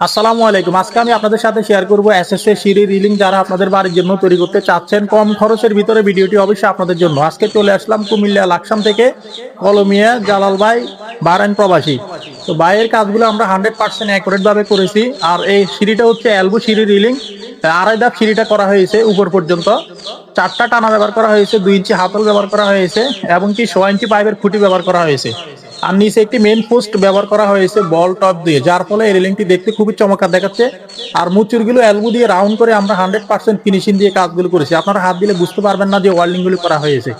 আসসালামু আলাইকুম। আজকে আমি আপনাদের সাথে শেয়ার করব এসএসএ সিঁড়ি রিলিং যারা আপনাদের বাড়ির জন্য তৈরি করতে চাচ্ছেন, কম খরচের ভিতরে ভিডিওটি অবশ্যই আপনাদের জন্য। আজকে চলে আসলাম কুমিল্লা লাকসাম থেকে কলমিয়া জালাল ভাই বারান প্রবাসী। তো ভাইয়ের কাজগুলো আমরা হান্ড্রেড পার্সেন্ট অ্যাকুরেট ভাবে করেছি। আর এই সিঁড়িটা হচ্ছে এলবো সিঁড়ি রিলিং আড়াই ধাপ সিঁড়িটা করা হয়েছে উপর পর্যন্ত। চারটা টানা ব্যবহার করা হয়েছে, দুই ইঞ্চি হাতল ব্যবহার করা হয়েছে, এবং কি সোয়া ইঞ্চি পাইপের খুঁটি ব্যবহার করা হয়েছে। আর নিচে একটি মেন পোস্ট ব্যবহার করা হয়েছে বল টপ দিয়ে। যার ফলে এই রেলিংটি দেখতে খুবই চমৎকার দেখাচ্ছে। আর মুচুরগুলো অ্যালবু দিয়ে রাউন্ড করে আমরা হান্ড্রেড পার্সেন্ট ফিনিশিং দিয়ে কাজগুলো করেছি। আপনারা হাত দিলে বুঝতে পারবেন না যে ওয়ার্ল্ডিং করা হয়েছে।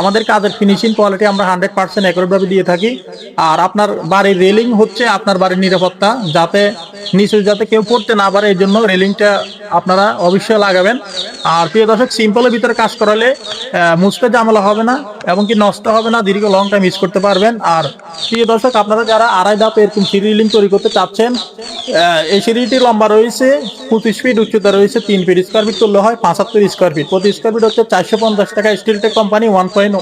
আমাদের কাজের ফিনিশিং কোয়ালিটি আমরা হান্ড্রেড পার্সেন্ট একরভাবে দিয়ে থাকি। আর আপনার বাড়ির রেলিং হচ্ছে আপনার বাড়ির নিরাপত্তা, যাতে নিচে যাতে কেউ পড়তে না পারে এই জন্য রেলিংটা আপনারা অবশ্যই লাগাবেন। আর প্রিয় দর্শক, সিম্পলের ভিতরে কাজ করালে মুছতে ঝামেলা হবে না এবং কি নষ্ট হবে না, দীর্ঘ লং টাইম ইউজ করতে পারবেন। আর প্রিয় দর্শক, আপনারা যারা আড়াই ধাপ এরকম সিঁড়ি রিলিং তৈরি করতে চাচ্ছেন এই সিঁড়িটি লম্বা রয়েছে, পঁচিশ ফিট উচ্চতা রয়েছে, তিন ফিট স্কোয়ার ফিট তুললে হয়, পাঁচাত্তর স্কোয়ার ফিট প্রতি স্কোয়ার ফিট হচ্ছে চারশো পঞ্চাশ টাকা। Steeltech company one point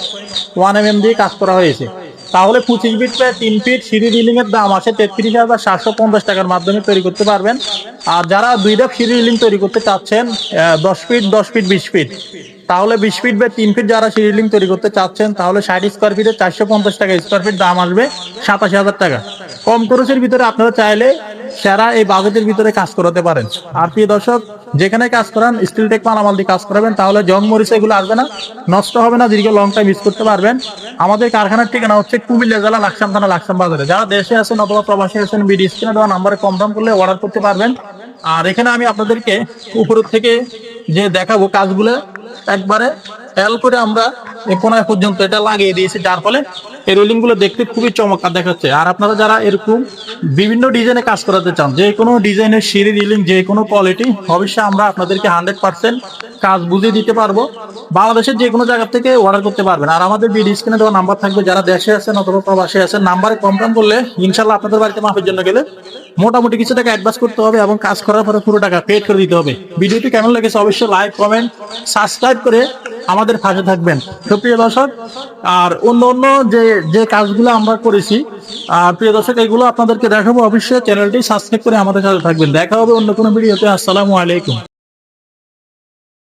one M M দিয়ে কাজ করা হয়েছে। তাহলে পঁচিশ ফিট প্রায় তিন ফিট সিঁড়ি রিলিং এর দাম আছে তেত্রিশ হাজার সাতশো পঞ্চাশ টাকার মাধ্যমে তৈরি করতে পারবেন। আর যারা দুই ধাপ সিঁড়ি রিলিং তৈরি করতে চাচ্ছেন দশ ফিট দশ ফিট বিশ ফিট তাহলে বিশ ফিট বা তিন ফিট যারা সিঁড়ি রিলিং তৈরি করতে চাচ্ছেন, তাহলে ষাট স্কোয়ার ফিটে চারশো পঞ্চাশ টাকা স্কোয়ার ফিট দাম আসবে সাতাশি হাজার টাকা। কম খরচের ভিতরে আপনারা চাইলে সেরা এই বাজেটের ভিতরে কাজ করাতে পারেন। আর প্রিয় দর্শক, যেখানে কাজ করান স্টিল টেক মালামাল দিয়ে কাজ করাবেন, তাহলে জং মরিচ এগুলো আসবে না, নষ্ট হবে না, দীর্ঘ লং টাইম ইউজ করতে পারবেন। আমাদের কারখানার ঠিকানা হচ্ছে কুমিল্লা জেলা লাকসাম থানা, লাকসাম বাজারে। যারা দেশে আছেন অথবা প্রবাসী আছেন, বিডি স্ক্রিনে দেওয়া নাম্বারে দাম করলে অর্ডার করতে পারবেন। আর এখানে আমি আপনাদেরকে উপর থেকে যে দেখাবো কাজগুলো, একবারে এল করে আমরা কোনায় পর্যন্ত এটা লাগিয়ে দিয়েছি, যার ফলে এই রোলিংগুলো দেখতে খুবই চমৎকার দেখাচ্ছে। আর আপনারা যারা এরকম বিভিন্ন ডিজাইনে কাজ করাতে চান, যে কোনো ডিজাইনের সিঁড়ি রিলিং যে কোনো কোয়ালিটি অবশ্যই আমরা আপনাদেরকে হান্ড্রেড পার্সেন্ট কাজ বুঝিয়ে দিতে পারব। বাংলাদেশের যে কোনো জায়গা থেকে অর্ডার করতে পারবেন। আর আমাদের বিডি স্ক্রিনে দেওয়া নাম্বার থাকবে, যারা দেশে আছেন অথবা প্রবাসে আছেন নাম্বারে কমপ্লেন করলে ইনশাল্লাহ আপনাদের বাড়িতে মাপের জন্য গেলে মোটামুটি কিছু টাকা অ্যাডভান্স করতে হবে এবং কাজ করার পরে পুরো টাকা পেড করে দিতে হবে। ভিডিওটি কেমন লেগেছে অবশ্যই লাইক কমেন্ট সাবস্ক্রাইব করে আমাদের পাশে থাকবেন। সুপ্রিয় দর্শক, আর অন্য অন্য যে যে কাজগুলো আমরা করেছি, আর প্রিয় দর্শক, এগুলো আপনাদেরকে দেখাবো। অবশ্যই চ্যানেলটি সাবস্ক্রাইব করে আমাদের সাথে থাকবেন। দেখা হবে অন্য কোনো ভিডিওতে। আসসালামু আলাইকুম।